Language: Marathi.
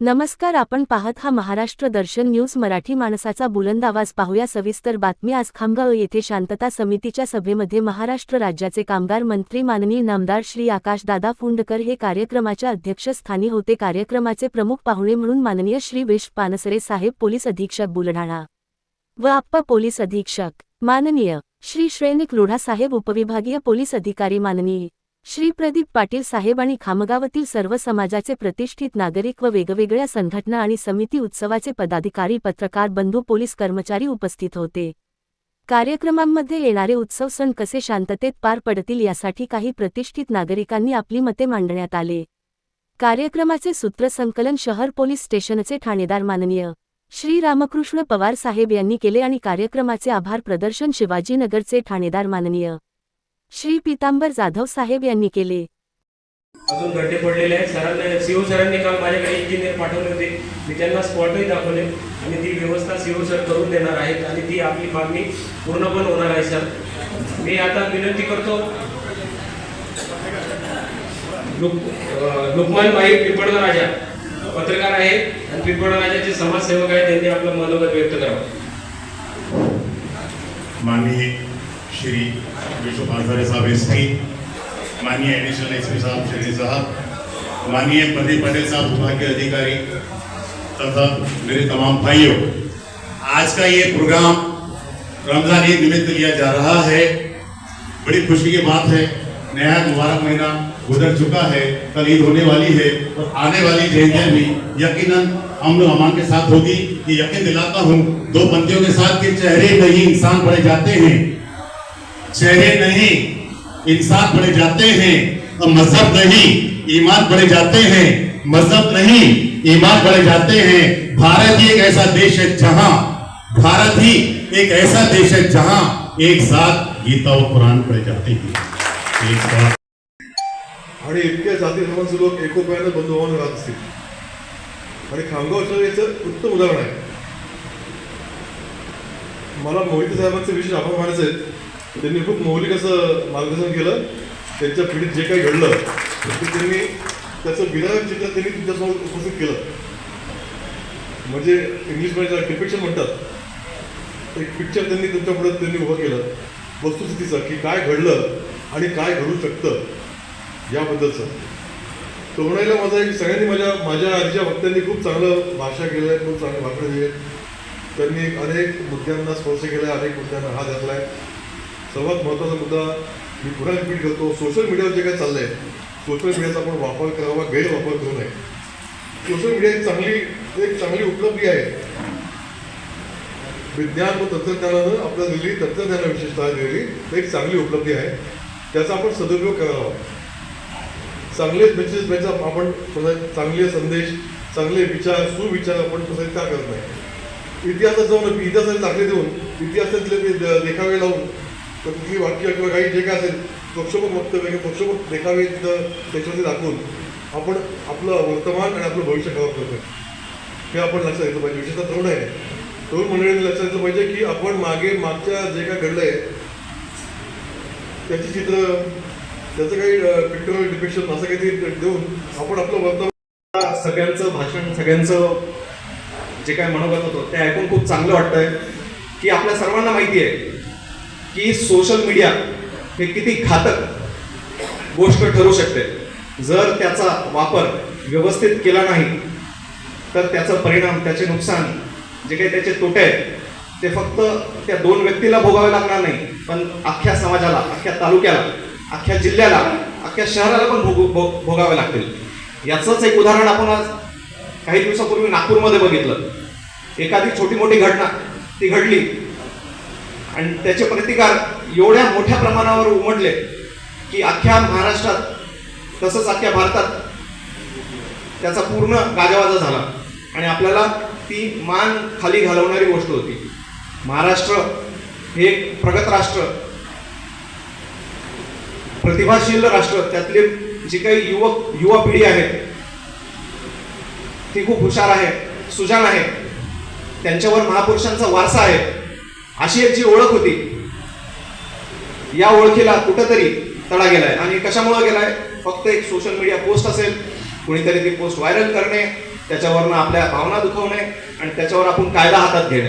नमस्कार आपण पाहत हा महाराष्ट्र दर्शन न्यूज मराठी माणसाचा बुलंद आवाज. पाहूया सविस्तर बातमी. आज खामगाव येथे शांतता समितीच्या सभेमध्ये महाराष्ट्र राज्याचे कामगार मंत्री माननीय नामदार श्री आकाशदादा फुंडकर हे कार्यक्रमाच्या अध्यक्षस्थानी होते. कार्यक्रमाचे प्रमुख पाहुणे म्हणून माननीय श्री विश पानसरे साहेब पोलीस अधीक्षक बुलढाणा व आप्पा पोलीस अधीक्षक माननीय श्री श्रेनिक लोढा साहेब उपविभागीय पोलीस अधिकारी माननीय श्री प्रदीप पाटील साहेब आणि खामगावातील सर्व समाजाचे प्रतिष्ठित नागरिक व वेगवेगळ्या संघटना आणि समिती उत्सवाचे पदाधिकारी पत्रकार बंधू पोलीस कर्मचारी उपस्थित होते. कार्यक्रमांमध्ये येणारे उत्सव सण कसे शांततेत पार पडतील यासाठी काही प्रतिष्ठित नागरिकांनी आपली मते मांडण्यात आले. कार्यक्रमाचे सूत्रसंकलन शहर पोलीस स्टेशनचे ठाणेदार माननीय श्री रामकृष्ण पवार साहेब यांनी केले आणि कार्यक्रमाचे आभार प्रदर्शन शिवाजीनगरचे ठाणेदार माननीय श्री पितांबर जाधव साहेब यांनी केले. अजून गड्डे पडलेले आहेत. सरांना सीओ सरांनी काल माझ्याकडे इंजिनियर पाठवले होते. मी त्यांना स्पॉटही दाखवले. आणि ती व्यवस्था सीओ सर करून देणार आहेत. आणि ती आपली मागणी पूर्ण पण होणार आहे सर. मी आता विनंती करतो लुकमान भाई पिंपळगाव राजा पत्रकार आहेत. आणि पिंपळगाव राजाचे समाजसेवक आहेत. त्यांनी आपलं मनोगत व्यक्त करावं. माननीय श्री विश्व पानसरे साहब एस पी माननीय एडिशनल एस पी साहब श्री साहब माननीय प्रदीप पटेल साहब विभागीय अधिकारी तथा मेरे तमाम भाइयों, आज का ये प्रोग्राम रमज़ान ईद निमित्त लिया जा रहा है। बड़ी खुशी की बात है। नया मुबारक महीना गुजर चुका है। कल ईद होने वाली है और आने वाली जयंतियाँ भी यकीनन लोग अमान के साथ होगी ये यकीन दिलाता हूँ, दो बंदियों के साथ के चेहरे नहीं इंसान पड़े जाते हैं। चेहरे नहीं इंसान बड़े जाते हैं और मजहब नहीं ईमान पड़े जाते हैं मजहब नहीं ईमान पड़े जाते हैं। भारत ही एक ऐसा देश है जहां भारत ही एक ऐसा देश है जहां एक साथ गीता और कुरान पढ़े जाते हैं। एक साथ। आणि इतके जाती धर्मांचे लोक एकोप्यानं बंधुभावानं राहत असतील. आणि खामगाव याचं उत्तम उदाहरण आहे. मला मोहिते साहेबांचे विशेष आभार मानायचे आहेत. त्यांनी खूप मौलिक असं मार्गदर्शन केलं. त्यांच्या पिढीत जे काही घडलं ते त्यांनी त्याचं विधायक चित्र त्यांनी तुमच्यासमोर उपस्थित केलं. म्हणजे इंग्लिशमध्ये डिपिक्शन म्हणतात एक पिक्चर त्यांनी तुमच्यापुढे त्यांनी उभं केलं. वस्तुस्थितीचं की काय घडलं आणि काय घडू शकतं याबद्दलचं. तो म्हणायला माझा एक सगळ्यांनी माझ्या माझ्या आधीच्या वक्त्यांनी खूप चांगलं भाषा केलं आहे खूप चांगली भाषण दिले. त्यांनी अनेक मुद्द्यांना स्पर्श केला आहे अनेक मुद्द्यांना हात घातला आहे सर्वात महत्त्वाचा मुद्दा मी पुन्हा रिपीट करतो सोशल मीडियावर जे काही चाललं आहे सोशल मीडियाचा आपण वापर करावा गैरवापर करू नये. सोशल मीडिया एक चांगली एक चांगली उपलब्धी आहे. विज्ञान व तंत्रज्ञानानं आपल्याला दिलेली तंत्रज्ञाना विशेषतः दिलेली एक चांगली उपलब्धी आहे. त्याचा आपण सदुपयोग करावा. चांगले मेसेज त्याचा आपण चांगले संदेश चांगले विचार सुविचार आपण प्रसारित का करत नाही. इतिहासात जाऊन इतिहासाचे दाखले देऊन इतिहासातले ते देखावे लावून तर तिथली वाक्य किंवा काही जे काय असेल पक्षोपक वक्तव्य किंवा पक्षोपक देखावे त्याच्यामध्ये दाखवून आपण आपलं वर्तमान आणि आपलं भविष्य खराब करतोय हे आपण लक्षात घेतलं पाहिजे. विशेषतः तरुण आहे. तरुण मंडळींनी लक्षात घेतलं पाहिजे की आपण मागे मागच्या जे काय घडलंय त्याची चित्र त्याचं काही पिक्टोरियल डिपिक्शन असं काहीतरी देऊन आपण आपलं वर्तमान सगळ्यांचं भाषण सगळ्यांचं जे काय मनोगत होतं ते ऐकून खूप चांगलं वाटतंय. की आपल्या सर्वांना माहिती आहे. की सोशल मीडिया हे किती घातक गोष्ट ठरू शकते. जर त्याचा वापर व्यवस्थित केला नाही तर त्याचा परिणाम त्याचे नुकसान जे काही त्याचे तोटे आहेत ते फक्त त्या दोन व्यक्तीला भोगावे लागणार नाही पण अख्ख्या समाजाला अख्ख्या तालुक्याला अख्ख्या जिल्ह्याला अख्ख्या शहराला पण भोग भोग- भोगावे लागतील. याचंच एक उदाहरण आपण आज काही दिवसापूर्वी नागपूरमध्ये बघितलं. एखादी छोटी मोठी घटना ती घडली. आणि त्याचे प्रतिकार एवढ्या मोठ्या प्रमाणावर उमटले की अख्ख्या महाराष्ट्रात तसंच अख्ख्या भारतात त्याचा पूर्ण गाजावाजा झाला. आणि आपल्याला ती मान खाली घालवणारी गोष्ट होती. महाराष्ट्र हे एक प्रगत राष्ट्र प्रतिभाशील राष्ट्र. त्यातले जी काही युवक युवा पिढी आहे ती खूप हुशार आहे सुजान आहे. त्यांच्यावर महापुरुषांचा वारसा आहे. अशी यांची ओळख होती या ओळखीला कुठंतरी तडा गेलाय. आणि कशामुळे गेलाय? फक्त एक सोशल मीडिया पोस्ट असेल कुणीतरी ती पोस्ट व्हायरल करणे त्याच्यावरनं आपल्या भावना दुखवणे आणि त्याच्यावर आपण कायदा हातात घेणे.